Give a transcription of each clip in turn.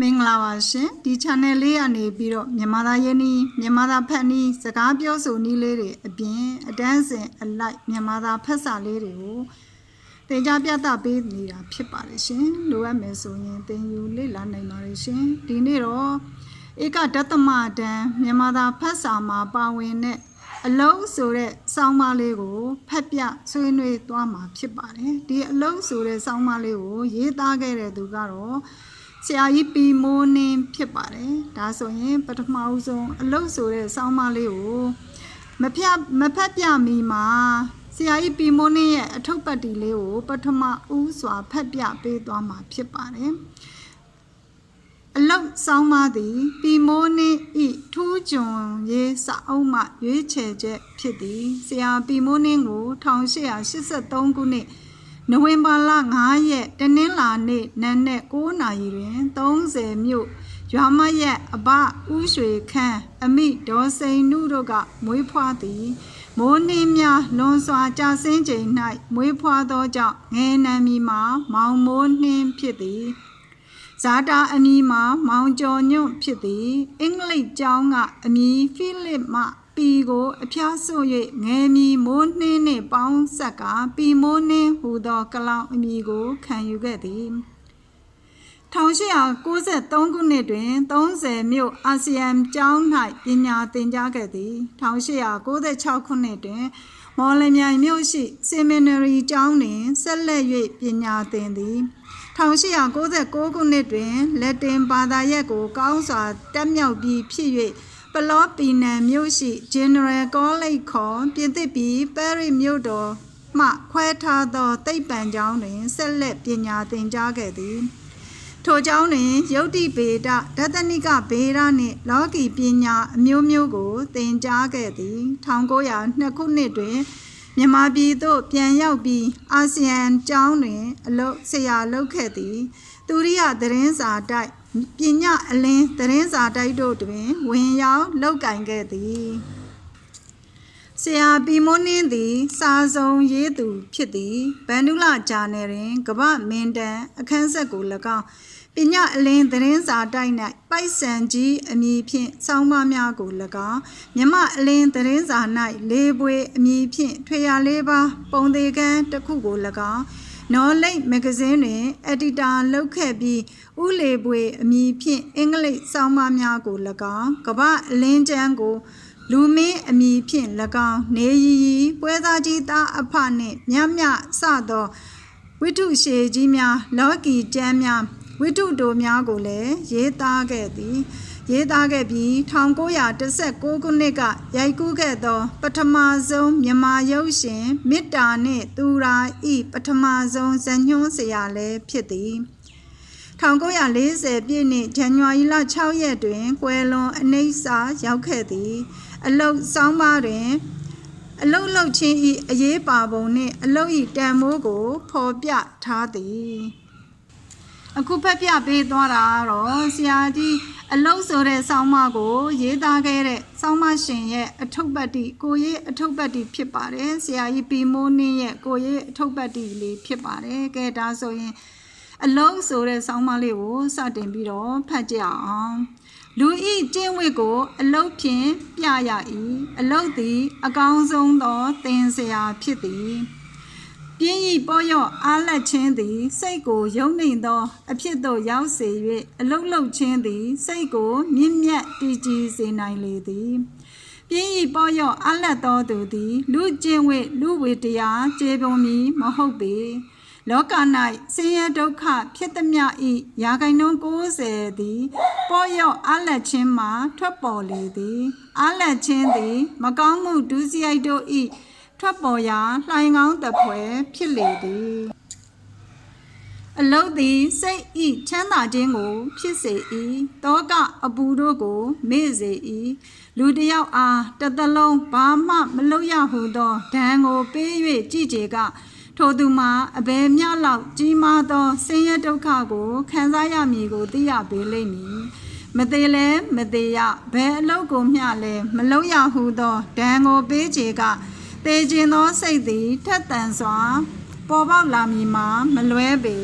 မင်္ဂလာပါရှင်ဒီ channel လေးကနေပြီးတော့မြန်မာသားယင်းနီးမြန်မာသားဖတ်နီးစကားပြောဆိုနီးလေးတွေအပြင်အတန်းစင်အလိုက်မြန်မာသားဖတ်စာလေးတွေကိုသင်ကြားပြသပေးနေတာဖြစ်ပါတယ်ရှင်လိုအပ်မယ်ဆိုရင်သင်ယူလေ့လာနိုင်ပါတယ်ရှင်ဒီနေ့တော့ဧကဒသမတန်မြန်မာသားဖတ်စာမှာပါဝင်တဲ့အလုံးဆိုတဲ့စောင်းမလေးကိုဖတ်ပြဆွေးနွေးသွားမှာဖြစ်ပါတယ်ဒီအလုံးဆိုတဲ့စောင်းမလေးကိုရေးသားခဲ့တဲ့သူကတော့ ဆရာကြီးပီမိုးနင်းဖြစ်ပါတယ်ဒါဆိုရင်ပထမဦးဆုံးအလုတ်ဆိုတဲ့စောင်းမလေးကိုမဖြတ်မဖတ်ပြမီမှာဆရာကြီးပီမိုးနင်းရဲ့အထုပ်ပတ်တီလေးကိုပထမဦးစွာဖတ်ပြပေးသွားမှာဖြစ်ပါတယ်အလုတ်စောင်းမသည်ပီမိုးနင်းဤထူးချွန်ရေးစာအုပ်မှရွေးချယ်ချက်ဖြစ်သည်ဆရာပီမိုးနင်းကို1883ခုနှစ် နိုဝင်ဘာလ9ရက်တနင်္လာနေ့နံနက်9နာရီတွင်30မြို့ရွာမရက်အဘဦးရွှေခန့်အမိဒေါ်စိန်နုတို့ကမွေးဖွားသည် မိုးနှင်းများလွန်စွာကြာဆင်းချိန်၌မွေးဖွားသောကြောင့်ငယ်နံမီမှာမောင်မိုးနှင်းဖြစ်သည်ဇာတာအမီမှာမောင်ကျော်ညွန့်ဖြစ်သည် အင်္ဂလိပ်ကျောင်းကအမီဖိလစ်မှ ပီကို အဖျားဆို့၍ငယ်မီမိုးနှင်းနှင့်ပေါင်းဆက်ကပီမိုးနှင်းဟူသောကလောင်အမီကို ခံယူခဲ့သည်1893ခုနှစ်တွင်30မြို့အာဆီယံကျောင်း၌ပညာသင်ကြားခဲ့သည်1896ခုနှစ်တွင်မော်လမြိုင်မြို့ရှိဆီမင်နရီကျောင်းတွင်ဆက်လက်၍ပညာသင်သည်1896ခုနှစ်တွင်လက်တင်ဘာသာရပ်ကို ကောင်းစွာတက်မြောက်ပြီးဖြစ်၍ ပလောပီနန်မြို့ရှိ General College ခေါ်ပြင်သစ်ပြည်ပဲရစ်မြို့တော်မှခွဲထားသောသိပ္ပံကျောင်းတွင်ဆက်လက်ပညာသင်ကြားခဲ့သည်ထိုကျောင်းတွင်ယုတ်တိဗေဒဒသနိကဗေဒနှင့် လောကီပညာအမျိုးမျိုးကို သင်ကြားခဲ့သည်1902ခုနှစ်တွင်မြန်မာပြည်သို့ပြန်ရောက်ပြီးအာဆီယံကျောင်းတွင် အလုပ်ဆရာလုပ်ခဲ့သည် သူရိယသတင်းစာတိုက် ပညာအလင်းသတင်းစာတိုက်တို့တွင် ဝင်ရောက်လောက်ကင်ခဲ့သည်ဆရာပီမွန်းနှင်းသည် စာစုံရေးသူဖြစ်သည်ဗန္ဓုလဂျာနယ်တွင်ကမ္ဘာမင်းတန်အခန်းဆက်ကို၎င်းပညာအလင်းသတင်းစာတိုက်၌ပိုက်ဆံကြီးအမည်ဖြင့်စောင်းမများကို၎င်းမြမအလင်းသတင်းစာ၌လေးပွေအမည်ဖြင့်ထွေရလေးပါ ပုံသေးကန်းတစ်ခုကို၎င်း နော်လိတ်မဂဇင်းတွင်အက်ဒီတာလုပ်ခဲ့ပြီးဥလေပွေအမည်ဖြင့်အင်္ဂလိပ်စောင်းမများကို၎င်းကမ္ဘာအလင်းချမ်းကို လူမင်းအမည်ဖြင့်၎င်းနေရီရီပွဲသားကြီးသားအဖနှင့်မြမြစသောဝိထုရှေကြီးများလောကီကျမ်းများဝိထုတို့များကိုလည်းရေးသားခဲ့သည် ရေးသားခဲ့ပြီး1916ခုနှစ်ကရိုက်ကူးခဲ့သော ပထမဆုံးမြန်မာရုပ်ရှင်မေတ္တာနှင့်သူရာဤပထမဆုံးဇညွှန်းစရာလည်းဖြစ်သည်1940ပြည့်နှစ်ဇန်နဝါရီလ6ရက်တွင်ကွယ်လွန်အနိစ္စရောက်ခဲ့သည် အလုတ်စောင်းပါတွင်အလုတ်လုတ်ချင်းဤအရေးပါပုံနှင့်အလုတ်ဤတန်မိုးကိုဖော်ပြထားသည် အခုဖက်ပြပေးသွားတာကတော့ဆရာကြီး အလုတ်ဆိုတဲ့စောင်းမကို ရေးသားခဲ့တဲ့စောင်းမရှင်ရဲ့အထုပ်ပတ်တိကိုရေးအထုပ်ပတ်တိဖြစ်ပါတယ်ဆရာကြီးပီမိုးနင်းရဲ့ကိုရေးအထုပ်ပတ်တိလေးဖြစ်ပါတယ်ကဲဒါဆိုရင်အလုံးဆိုတဲ့ဆောင်းပါးလေးကိုစတင်ပြီးတော့ဖတ်ကြအောင်လူဤကျင့်ဝတ်ကို အလုတ်ဖြင့်ပြရ၏အလုတ်သည် အကောင်းဆုံးသောသင်စရာဖြစ်သည် ပြင်းဤပေါ်ရော့အားလက်ခြင်းသည် စိတ်ကိုယုံနှိမ်သော အဖြစ်သို့ရောက်စေ၍အလုတ်လုတ်ခြင်းသည် စိတ်ကိုမြင့်မြတ်တည်ကြည်စေနိုင်လေသည်ပြင်းဤပေါ်ရော့အလက်တော်သူသည် လူကျင့်ဝတ်လူဝေတရားကျေပွန်မီမဟုတ်ပေလောက၌ဆင်းရဲဒုက္ခဖြစ်သည်မြဤရာဂိုင်နှုန်း90သည် ပေါ်ရော့အလက်ချင်းမှထွက်ပေါ်လေသည်အလက်ချင်းသည် မကောင်းမှုဒုစရိုက်တို့ဤ ထွက်ပေါ်ရာလှိုင်ကောင်းတပွဲဖြစ်လေသည်အလုတ်သည်စိတ်ဤချမ်းသာခြင်းကို ဖြစ်စေ၏တောကအပူတို့ကိုမေ့စေ၏လူတစ်ယောက်အားတစ်သလုံးဘာမှမလုပ်ရဟုသောဒဏ်ကိုပေး၍ကြည်ကြေကထိုသူမှာအဘယ်မျှလောက်ကြီးမားသောဆင်းရဲဒုက္ခကိုခံစားရမည်ကိုသိရပေလိမ့်မည်မသေးလဲမသေးရဘယ်အလုပ်ကိုမျှလဲမလုပ်ရဟုသောဒဏ်ကိုပေးချေက တေခြင်းသောစိတ်သည်ထက်သန်စွာ ပေါ်ပေါက်လာမည်မှာမလွဲပေ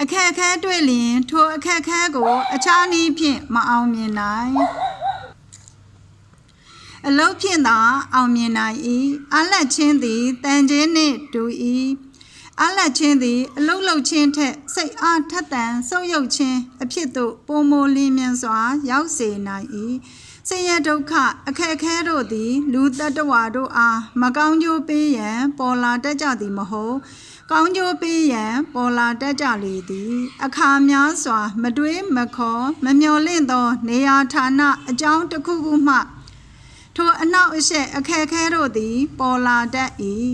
အခက်အခဲတွေ့လျင်ထိုအခက်အခဲကို အခြားနည်းဖြင့်မအောင်မြင်နိုင်အလုတ်ဖြင့်သာအောင်မြင်နိုင်၏အလက်ချင်းသည်တန်ခြင်းနှင့်တူ၏အလက်ချင်းသည် အလုတ်လုတ်ချင်းထက်စိတ်အားထက်သန်ဆုပ်ယုပ်ခြင်းအဖြစ်သို့ပုံမိုလင်းမြန်စွာ ရောက်စေနိုင်၏ ဆင်းရဲဒုက္ခအခက်အခဲတို့သည် လူတ attva တို့အားမကောင်းကျိုးပေးရန် ပေါ်လာတတ်ကြသည်မဟုတ်ကောင်းကျိုးပေးရန်ပေါ်လာတတ်ကြလေသည် အခါများစွာ မတွေးမခေါ်မမျော်လင့်သော နေရာဌာနအကြောင်းတစ်ခုခုမှ ထိုအနောက်အရှက်အခက်အခဲတို့သည် ပေါ်လာတတ်၏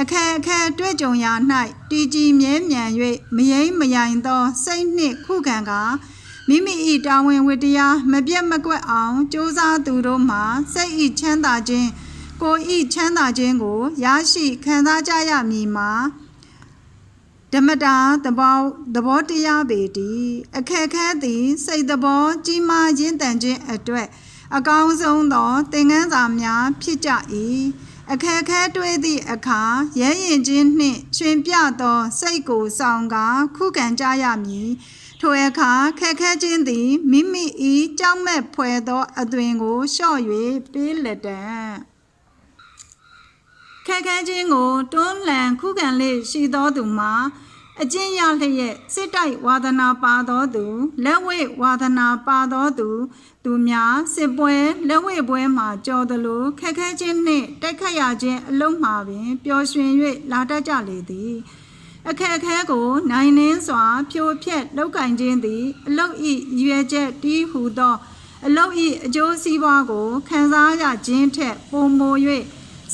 အခက်အခဲတွေ့ကြုံရာ၌တည်ကြည်မြဲမြံ၍မယိမ့်မယိုင်သောစိတ်နှင့်ခုခံကာ မိမိ၏တာဝန်ဝတ္တရားမပြတ်မကွက်အောင်ကြိုးစားသူတို့မှစိတ်၏ချမ်းသာခြင်းကိုယ်၏ချမ်းသာခြင်းကိုရရှိခံစားကြရမည်မှာဓမ္မတာသဘောသဘောတရားပေတည်းအခက်ခဲသည်စိတ်သဘောကြီးမားရင့်တန်ခြင်းအတွက် အကောင်းဆုံးသောသင်ခန်းစာများဖြစ်ကြ၏အခက်ခဲတွေ့သည့်အခါရဲရင်ခြင်းနှင့်ရှင်ပြသော စိတ်ကိုဆောင်ကာခုခံကြရမည် ထိုအခါခက်ခဲခြင်းသည်မိမိ၏ကြောက်မဲ့ဖွယ်သောအသွင်ကိုလျှော့၍ပေးလက်တံခက်ခဲခြင်းကိုတွန်းလှန်ခုခံလေရှိသောသူမှာအကျင့်ရလျက်စစ်တိုက်ဝါဒနာပါသောသူလက်ဝဲဝါဒနာပါသောသူ သူများစစ်ပွဲလက်ဝဲပွဲမှာကြော်သလိုခက်ခဲခြင်းနှင့်တိုက်ခတ်ရခြင်းအလုံးမှာပင်ပျော်ရွှင်၍လာတတ်ကြလေသည် အခက်အခဲကို နိုင်နှင်းစွာဖြိုဖျက်လောက်ကင်ခြင်းသည် အလုတ်ဤရွယ်ချက်တီးဟူသော အလုတ်ဤအကျိုးစီးပွားကိုခံစားရခြင်းထက်ပိုမို၍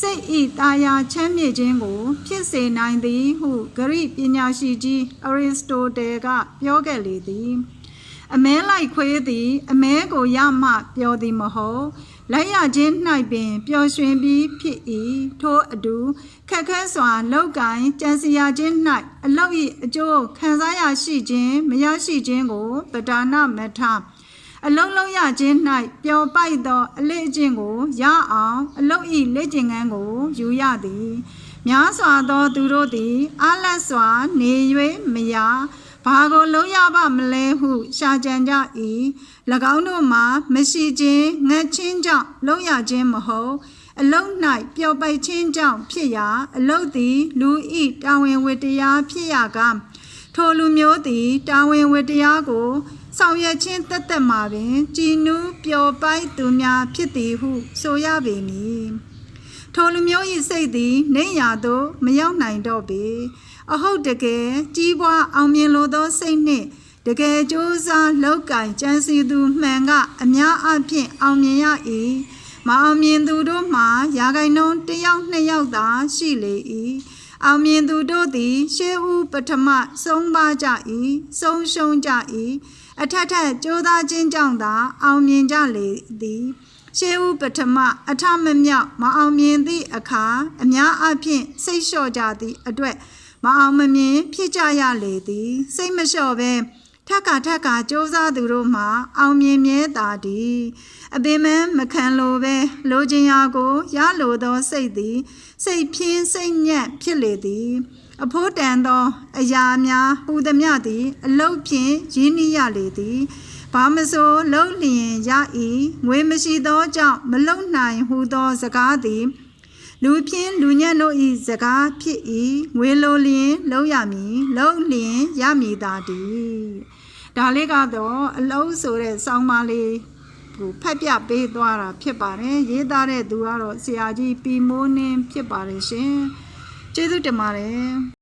စိတ်ဤတာယာချမ်းမြေ့ခြင်းကို ဖြစ်စေနိုင်သည်ဟုဂရိပညာရှိကြီးအရစ္စတိုတယ်ကပြောခဲ့လေသည် အမဲလိုက်ခွေးသည် အမဲကိုရမှပြောသည်မဟုတ် လိုက်ရခြင်း၌ပင်ပျော်ရွှင်ပြီးဖြစ်၏ထိုအတူခက်ခဲစွာလောက်ကင်ကြံစီရခြင်း၌အလောက်၏အကျိုးခံစားရရှိခြင်းမရရှိခြင်းကိုပဒါနမထအလုံးလုံးရခြင်း၌ပျော်ပိုက်သောအလေးအကျင့်ကိုရအောင်အလုတ်၏လက်ကျင်ကန်းကိုယူရသည်များစွာသောသူတို့သည်အားလက်စွာနေ၍မယာ ဘာကိုလုံးရပါမလဲဟု ရှာကြံကြ၏၎င်းတို့မှာမရှိခြင်းငတ်ချင်းကြောင့်လုံးရခြင်းမဟုတ်အလုတ်၌ပျော်ပိုက်ခြင်းကြောင့်ဖြစ်ရာအလုတ်သည် လူဤတာဝန်ဝတ္တရားဖြစ်ရာကထိုလူမျိုးသည်တာဝန်ဝတ္တရားကိုဆောင်ရွက်ခြင်းတသက်မှာပင်ကြည်နူးပျော်ပိုက်သူများဖြစ်သည်ဟု ဆိုရပေမည်ထိုလူမျိုး၏စိတ်သည်နေရာသို့မရောက်နိုင်တော့ပေ အဟုတ်တကယ်ကြီးပွားအောင်မြင်လိုသောစိတ်နှင့်တကယ်ကြိုးစားလောက်ကင်ကြံစီသူမှန်ကအများအပြည့်အောင်မြင်ရ၏မအောင်မြင်သူတို့မှာရာဂိုင်နှုန်းတစ်ယောက်နှစ်ယောက်သာရှိလေ၏အောင်မြင်သူတို့သည်ရှေးဦးပထမဆုံးပါကြ၏ဆုံးရှုံးကြ၏အထက်ထက်ကြိုးစားခြင်းကြောင့်သာအောင်မြင်ကြလေသည်ရှေးဦးပထမအထမမြောက်မအောင်မြင်သည့်အခါအများအပြည့်စိတ်လျှော့ကြသည့်အတွက် မအောင်မမြင်ဖြစ်ကြရလေသည် စိတ်မလျှော့ပဲထက်ကထက်ကစ조사သူတို့မှာအောင်မြင်မြဲတာဒီအပင်မမခံလိုပဲလိုချင်ရာကိုရလိုသောစိတ်သည် စိတ်ဖြင်းစိတ်ညက်ဖြစ်လေသည် အဖို့တန်သော အရာများဟူသည်မြသည် အလုတ်ဖြင့်ရင်းနှီးရလေသည်ဘာမဆိုလုံလျင်ရ၏ငွေမရှိသောကြောင့်မလုံနိုင်ဟူသောစကားသည် လူဖြင့်လူညံ့တို့ဤစကားဖြစ်၏ငွေလိုလျင်လုံးရမည်လုံးလျင်ရမည်သာတည်းဒါလေးကတော့အလုံးဆိုတဲ့စောင်းပါလေးကိုဖတ်ပြပေးသွားတာဖြစ်ပါတယ်ရေးသားတဲ့သူကတော့ဆရာကြီးပီမိုးနှင်းဖြစ်ပါတယ်ရှင်ကျေးဇူးတင်ပါတယ်